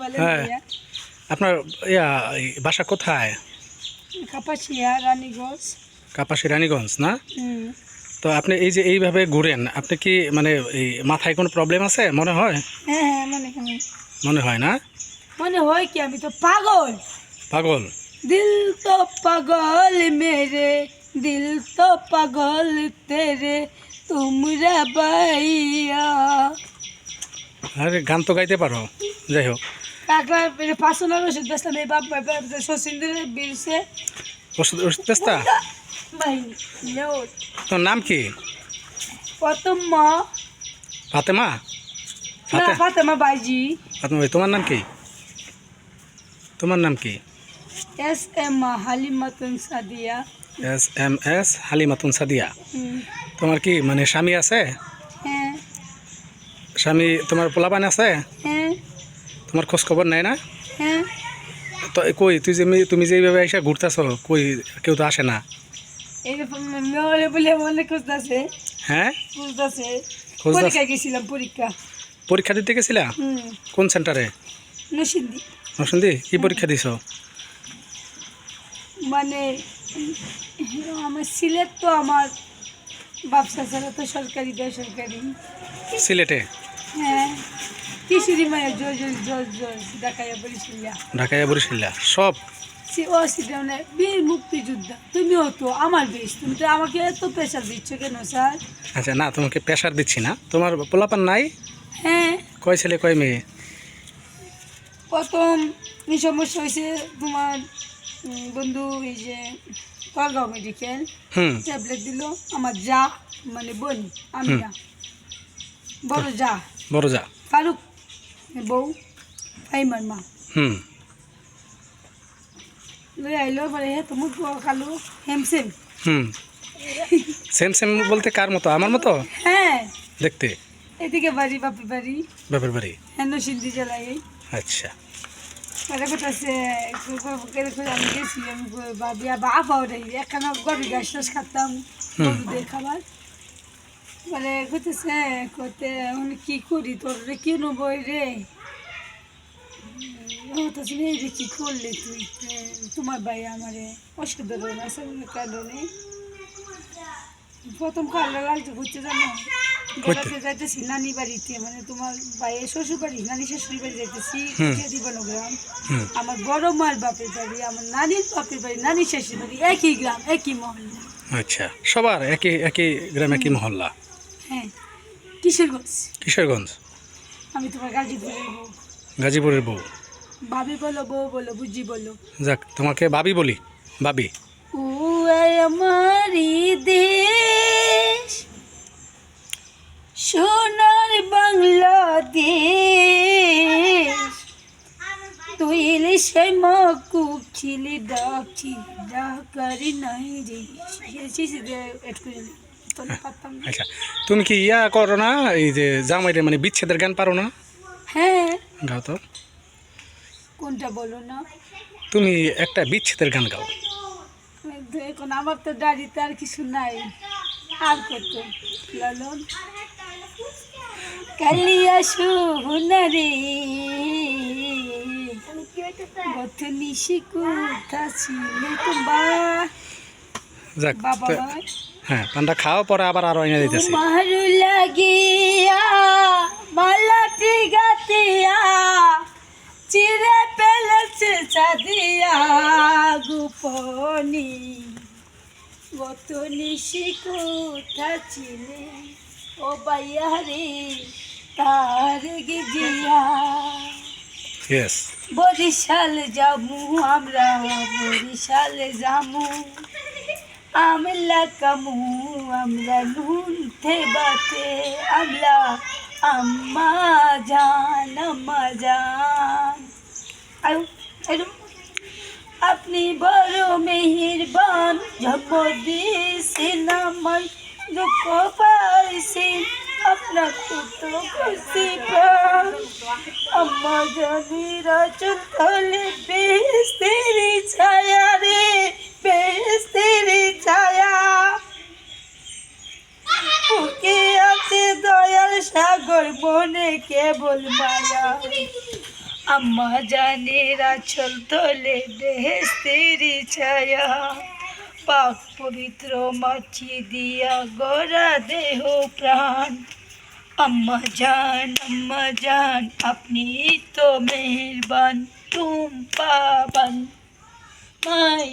বলে হ্যাঁ। আপনার ইয়া বাসা কোথায়? কাপাসিয়া রানীগঞ্জ। কাপাসি রানীগঞ্জ না? তো আপনি এই যে এইভাবে ঘুরেন আপনি কি মানে এই মাথায় কোনো প্রবলেম আছে মনে হয়? হ্যাঁ হ্যাঁ মনে হয়। মনে হয় না? মনে হয় কি আমি তো পাগল। পাগল? দিল তো পাগল মেরে দিল তো পাগল তেরে তোমরা বাইয়া আরে গান তো গাইতে পারো যাই হোক। কাকড়া পাঁচশোনার ওষুধ বেসলাম এই বাপ ওষুধ ওষুধ নেও তোর নাম কি? ফাতেমা। না ফাতেমা বাইজি। ফাতেমা ভাই তোমার নাম কি? তোমার নাম কি? S M Halimatun Sadia. S M S Halimatun Sadia. তোমার কি মানে স্বামী আছে? হ্যাঁ। স্বামী তোমার পোলাপান আছে? হ্যাঁ। তোমার খোঁজ খবর নেয় না? হ্যাঁ। তো কই তুই যে তুমি যে এইভাবে এসে ঘুরতেছ কই কেউ তো আসে না? হ্যাঁ? পরীক্ষা গেছিলাম পরীক্ষা। পরীক্ষা দিতে গেছিলা? কোন সেন্টারে? নসিন্দি নসন্দি কি পরীক্ষা দিছ? মানে আমার সিলেট তো আমার ব্যবসা ছাড়া তো সরকারি বেসরকারি। সিলেটে? হ্যাঁ। কিশোরী মায়ের জোর জোর দেখাইয়া বলেছিলাম ঢাকায় বরিশাল্লা সব। ও মানে বীর মুক্তিযোদ্ধা। তুমিও তো আমার বেশ তুমি তো আমাকে এত প্রেশার দিচ্ছ কেন স্যার? আচ্ছা না তোমাকে প্রেশার দিচ্ছি না। তোমার পোলাপান নাই? হ্যাঁ। কয় ছেলে কয় মেয়ে? প্রথম এই সমস্যা হয়েছে তোমার বন্ধু এই যে তলগাঁও মেডিকেল হুম। ট্যাবলেট দিল। আমার যা মানে বোন আমি বড় যা। বড় যা। ফারুক বউ মা হুম লই আইলো পরে হে তুমি খালো হেমসেম হুম সেম সেম বলতে কার মতো আমার মতো হ্যাঁ দেখতে এদিকে বাড়ি বাপের বাড়ি বাপের বাড়ি হেন সিদ্ধি জেলায় আচ্ছা পরে কোথাছে আমি গেছি আমি ভাবি বা আপাও রে একখানা গরু গাছ টাছ খাতাম খাবার বলে কোথাছে কোতে আমি কি করি? তোর রে কি নবই রে? এই রে কি করলি তুই? তোমার ভাই আমারে অসাধারণ আছে কারণে প্রথম কালো লাগছে ঘুরতে জানো? বেড়াতে যাইতেছি নানি বাড়িতে মানে তোমার ভাইয়ের শ্বশুর বাড়ি নানি শ্বশুর বাড়ি যাইতেছি। জীবনগ্রাম আমার বড় মার বাপের বাড়ি আমার নানির বাপের বাড়ি নানি শ্বশুর বাড়ি একই গ্রাম একই মহল্লা। আচ্ছা সবার একই একই গ্রাম একই মহল্লা। হ্যাঁ কিশোরগঞ্জ। কিশোরগঞ্জ? আমি তোমার গাজীপুরের বউ। গাজীপুরের বউ? ভাবি বলো বউ বলো বুঝি বলো। যাক তোমাকে বাবি বলি। বাবি ও আমারি দেশ সোনার বাংলাদেশ। তুই এলে সে মকু খিলি ডাকি ডাকারি নাই রে। এড করে। আচ্ছা তুমি কি ইয়া করো না? এই যে জামাইরে মানে বিচ্ছেদের গান পারো না? হ্যাঁ। গাও তো। কোনটা বলো না? তুমি একটা বিচ্ছেদের গান গাও। এখন আমার তো আর কিছু নাই। আর কত? লালন কালিয়া কোথা ছিল বা যাক বাবা হ্যাঁ খাও পরে আবার আরও এনে দিতেছি। তোমার লাগিয়া মালাটি গাতিয়া চিরে পেলেছে চাঁদিয়া গোপনি। গত নিশি কোথা ছিলে ও বাইয়া রে তার গিজিয়া। ইয়েস বরিশাল যামু আমরা বরিশাল যামু। আমলা কামু আমরা নুন বাতে, আমলা আম্মা জান আম্মা জান। আরও আরও আপনি বড় মেহেরবান, জন্ম দিয়েছেন আমার দুঃখ পাইছেন আপনার পুত্র খুশি পান। আম্মা জানিরা চুলতলে বেস্তেরি ছায়া মনে কেবল মায়া। আম্মা জানের আচল তলে বেহেস্তের ছায়া। পাক পবিত্র মাছি দিয়া গড়া দেহ প্রাণ। আম্মা জান আম্মা জান, আপনি তো মেহরবান তুম পাবান মাই